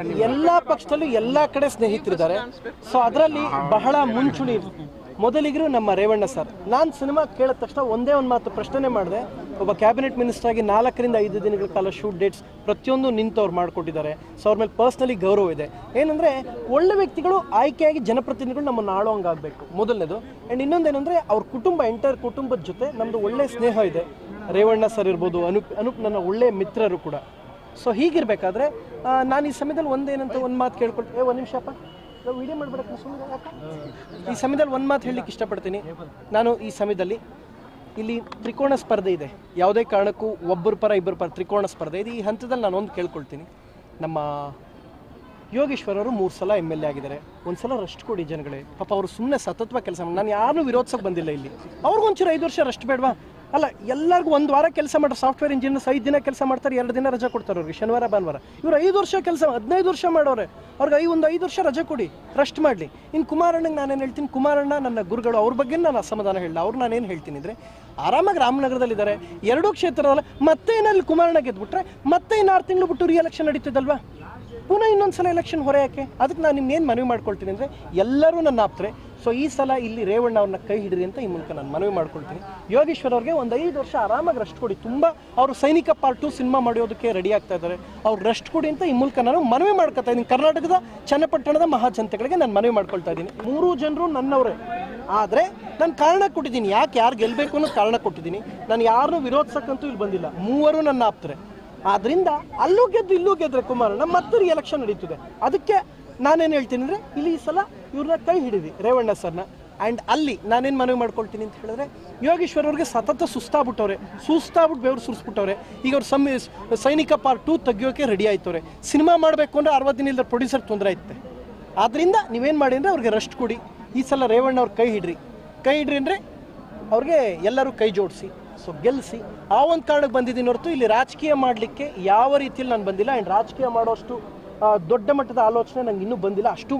ಎಲ್ಲ ಪಕ್ಷದಲ್ಲೂ ಎಲ್ಲ ಕಡೆ ಸ್ನೇಹಿತರಿದ್ದಾರೆ. ಸೊ ಅದರಲ್ಲಿ ಬಹಳ ಮುಂಚೂಣಿ ಮೊದಲಿಗರು ನಮ್ಮ ರೇವಣ್ಣ ಸರ್. ನಾನು ಸಿನಿಮಾ ಕೇಳಿದ ತಕ್ಷಣ ಒಂದೇ ಒಂದು ಮಾತು ಪ್ರಶ್ನೆ ಮಾಡಿದೆ. ಒಬ್ಬ ಕ್ಯಾಬಿನೆಟ್ ಮಿನಿಸ್ಟರ್ ಆಗಿ ನಾಲ್ಕರಿಂದ ಐದು ದಿನಗಳ ಕಾಲ ಶೂಟ್ ಡೇಟ್ಸ್ ಪ್ರತಿಯೊಂದು ನಿಂತವ್ರು ಮಾಡಿಕೊಟ್ಟಿದ್ದಾರೆ. ಸೊ ಅವ್ರ ಮೇಲೆ ಪರ್ಸ್ನಲಿ ಗೌರವ ಇದೆ. ಏನಂದ್ರೆ, ಒಳ್ಳೆ ವ್ಯಕ್ತಿಗಳು ಆಯ್ಕೆಯಾಗಿ ಜನಪ್ರತಿನಿಧಿಗಳು ನಮ್ಮನ್ನು ಆಳೋಂಗಾಗಬೇಕು ಮೊದಲನೇದು. ಆ್ಯಂಡ್ ಇನ್ನೊಂದೇನಂದ್ರೆ, ಅವ್ರ ಕುಟುಂಬ ಎಂಟೈರ್ ಕುಟುಂಬದ ಜೊತೆ ನಮ್ಮದು ಒಳ್ಳೆ ಸ್ನೇಹ ಇದೆ. ರೇವಣ್ಣ ಸರ್ ಇರ್ಬೋದು, ಅನುಪ್ ಅನುಪ್ ನನ್ನ ಒಳ್ಳೆ ಮಿತ್ರರು ಕೂಡ. ಸೊ ಹೀಗಿರ್ಬೇಕಾದ್ರೆ ನಾನು ಈ ಸಮಯದಲ್ಲಿ ಒಂದೇನಂತ ಒಂದು ಮಾತು ಕೇಳ್ಕೊಳ್ತೀನಿ ಒಂದು ನಿಮಿಷ ಅಪ್ಪ. ನಾವು ವಿಡಿಯೋ ಮಾಡ್ಬಿಡಕ್ಕೆ ಸುಮ್ಮನೆ ಈ ಸಮಯದಲ್ಲಿ ಒಂದು ಮಾತು ಹೇಳಲಿಕ್ಕೆ ಇಷ್ಟಪಡ್ತೀನಿ. ನಾನು ಈ ಸಮಯದಲ್ಲಿ ಇಲ್ಲಿ ತ್ರಿಕೋಣ ಸ್ಪರ್ಧೆ ಇದೆ. ಯಾವುದೇ ಕಾರಣಕ್ಕೂ ಒಬ್ಬರ ಪರ ಇಬ್ಬರ ಪರ ತ್ರಿಕೋಣ ಸ್ಪರ್ಧೆ ಇದೆ. ಈ ಹಂತದಲ್ಲಿ ನಾನು ಒಂದು ಕೇಳ್ಕೊಳ್ತೀನಿ. ನಮ್ಮ ಯೋಗೇಶ್ವರ ಅವರು ಮೂರು ಸಲ ಎಂ ಎಲ್ ಎ ಆಗಿದ್ದಾರೆ. ಒಂದು ಸಲ ರೆಸ್ಟ್ ಕೊಡಿ ಜನಗಳೇ. ಪಾಪ ಅವರು ಸುಮ್ಮನೆ ಸತತವಾಗಿ ಕೆಲಸ ಮಾಡಿ ನಾನು ಯಾರನ್ನೂ ವಿರೋಧಿಸೋಕೆ ಬಂದಿಲ್ಲ ಇಲ್ಲಿ. ಅವ್ರಿಗೊಂಚೂರು ಐದು ವರ್ಷ ರೆಸ್ಟ್ ಬೇಡವಾ? ಅಲ್ಲ, ಎಲ್ಲರಿಗೂ ಒಂದು ವಾರ ಕೆಲಸ ಮಾಡ್ತಾರೆ ಸಾಫ್ಟ್ವೇರ್ ಇಂಜಿನಿಯರ್ಸ್ ಐದು ದಿನ ಕೆಲಸ ಮಾಡ್ತಾರೆ, ಎರಡು ದಿನ ರಜೆ ಕೊಡ್ತಾರೆ ಅವ್ರಿಗೆ, ಶನಿವಾರ, ಭಾನುವಾರ. ಇವ್ರು ಐದು ವರ್ಷ ಕೆಲಸ ಹದಿನೈದು ವರ್ಷ ಮಾಡೋರೆ. ಅವ್ರಿಗೆ ಐ ಒಂದು ಐದು ವರ್ಷ ರಜೆ ಕೊಡಿ ರೆಸ್ಟ್ ಮಾಡಲಿ. ಇನ್ನು ಕುಮಾರಣ್ಣಗೆ ನಾನೇನು ಹೇಳ್ತೀನಿ, ಕುಮಾರಣ್ಣ ನನ್ನ ಗುರುಗಳು, ಅವ್ರ ಬಗ್ಗೆ ನಾನು ಅಸಮಾಧಾನ ಹೇಳಿಲ್ಲ, ಅವ್ರು ನಾನೇನು ಹೇಳ್ತೀನಿ ಅಂದರೆ, ಆರಾಮಾಗಿ ರಾಮನಗರದಲ್ಲಿದ್ದಾರೆ ಎರಡೂ ಕ್ಷೇತ್ರದಲ್ಲ, ಮತ್ತೆ ಏನಲ್ಲಿ ಕುಮಾರಣ್ಣ ಗೆದ್ಬಿಟ್ರೆ, ಮತ್ತೆ ಇನ್ನು ಆರು ತಿಂಗಳು ಬಿಟ್ಟು ರಿಯಲೆಕ್ಷನ್ ನಡೀತದಲ್ವಾ ಪುನಃ ಇನ್ನೊಂದ್ಸಲ ಎಲೆಕ್ಷನ್ ಹೊರೆ ಯಾಕೆ? ಅದಕ್ಕೆ ನಾನು ನಿಮ್ಗೇನು ಮನವಿ ಮಾಡ್ಕೊಳ್ತೀನಿ ಅಂದರೆ ಎಲ್ಲರೂ ನನ್ನ ಆಪ್ತರೆ. ಸೊ ಈ ಸಲ ಇಲ್ಲಿ ರೇವಣ್ಣ ಅವ್ರನ್ನ ಕೈ ಹಿಡಿರಿ ಅಂತ ಈ ಮೂಲಕ ನಾನು ಮನವಿ ಮಾಡ್ಕೊಳ್ತೀನಿ. ಯೋಗೇಶ್ವರ್ ಅವ್ರಿಗೆ ಒಂದು ಐದು ವರ್ಷ ಆರಾಮಾಗಿ ರೆಸ್ಟ್ ಕೊಡಿ. ತುಂಬ ಅವರು ಸೈನಿಕ ಪಾರ್ಟ್ ಟು ಸಿನಿಮಾ ಮಾಡೋದಕ್ಕೆ ರೆಡಿ ಆಗ್ತಾ ಇದ್ದಾರೆ. ಅವ್ರು ರೆಸ್ಟ್ ಕೊಡಿ ಅಂತ ಈ ಮೂಲಕ ನಾನು ಮನವಿ ಮಾಡ್ಕೊತಾ ಇದ್ದೀನಿ. ಕರ್ನಾಟಕದ ಚನ್ನಪಟ್ಟಣದ ಮಹಾಜನತೆಗಳಿಗೆ ನಾನು ಮನವಿ ಮಾಡ್ಕೊಳ್ತಾ ಇದ್ದೀನಿ. ಮೂರು ಜನರು ನನ್ನವರೇ. ಆದರೆ ನಾನು ಕಾರಣ ಕೊಟ್ಟಿದ್ದೀನಿ. ಯಾಕೆ ಯಾರು ಗೆಲ್ಲಬೇಕು ಅನ್ನೋ ಕಾರಣ ಕೊಟ್ಟಿದ್ದೀನಿ. ನಾನು ಯಾರನ್ನೂ ವಿರೋಧಿಸಕ್ಕಂತೂ ಇಲ್ಲಿ ಬಂದಿಲ್ಲ. ಮೂವರು ನನ್ನ ಆಪ್ತರೆ. ಆದ್ರಿಂದ ಅಲ್ಲೂ ಗೆದ್ದು ಇಲ್ಲೂ ಗೆದ್ರೆ ಕುಮಾರಣ್ಣ ಮತ್ತೆ ಎಲೆಕ್ಷನ್ ನಡೀತದೆ. ಅದಕ್ಕೆ ನಾನೇನು ಹೇಳ್ತೀನಿ ಅಂದರೆ ಇಲ್ಲಿ ಈ ಸಲ ಇವ್ರನ್ನ ಕೈ ಹಿಡಿದಿ, ರೇವಣ್ಣ ಸರ್ನ. ಆ್ಯಂಡ್ ಅಲ್ಲಿ ನಾನೇನು ಮನವಿ ಮಾಡ್ಕೊಳ್ತೀನಿ ಅಂತ ಹೇಳಿದ್ರೆ, ಯೋಗೇಶ್ವರ್ ಅವ್ರಿಗೆ ಸತತ ಸುಸ್ತಾಗ್ಬಿಟ್ಟವ್ರೆ. ಸುಸ್ತಾಗ್ಬಿಟ್ಟು ಬೆವರು ಸುರಿಸ್ಬಿಟ್ಟವ್ರೆ. ಈಗ ಅವ್ರು ಸಮ್ ಸೈನಿಕ ಪಾರ್ಟ್ ಟೂ ತೆಗಿಯೋಕೆ ರೆಡಿ ಆಯ್ತವ್ರೆ. ಸಿನಿಮಾ ಮಾಡಬೇಕು ಅಂದರೆ ಅರವತ್ತು ದಿನ ಇಲ್ದ ಪ್ರೊಡ್ಯೂಸರ್ ತೊಂದರೆ ಆಯ್ತೆ ಆದ್ರಿಂದ ನೀವೇನು ಮಾಡಿ ಅಂದರೆ ಅವ್ರಿಗೆ ರೆಸ್ಟ್ ಕೊಡಿ. ಈ ಸಲ ರೇವಣ್ಣ ಅವ್ರ ಕೈ ಹಿಡ್ರಿ. ಕೈ ಹಿಡ್ರಿ ಅಂದರೆ ಅವ್ರಿಗೆ ಎಲ್ಲರೂ ಕೈ ಜೋಡಿಸಿ. ಸೊ ಗೆಲ್ಲಿಸಿ ಆ ಒಂದು ಕಾರಣಕ್ಕೆ ಬಂದಿದ್ದೀನಿ ಹೊರತು ಇಲ್ಲಿ ರಾಜಕೀಯ ಮಾಡಲಿಕ್ಕೆ ಯಾವ ರೀತಿಯಲ್ಲಿ ನಾನು ಬಂದಿಲ್ಲ. ಆ್ಯಂಡ್ ರಾಜಕೀಯ ಮಾಡೋಷ್ಟು ದೊಡ್ಡ ಮಟ್ಟದ ಆಲೋಚನೆ ನನಗೆ ಇನ್ನೂ ಬಂದಿಲ್ಲ. ಅಷ್ಟು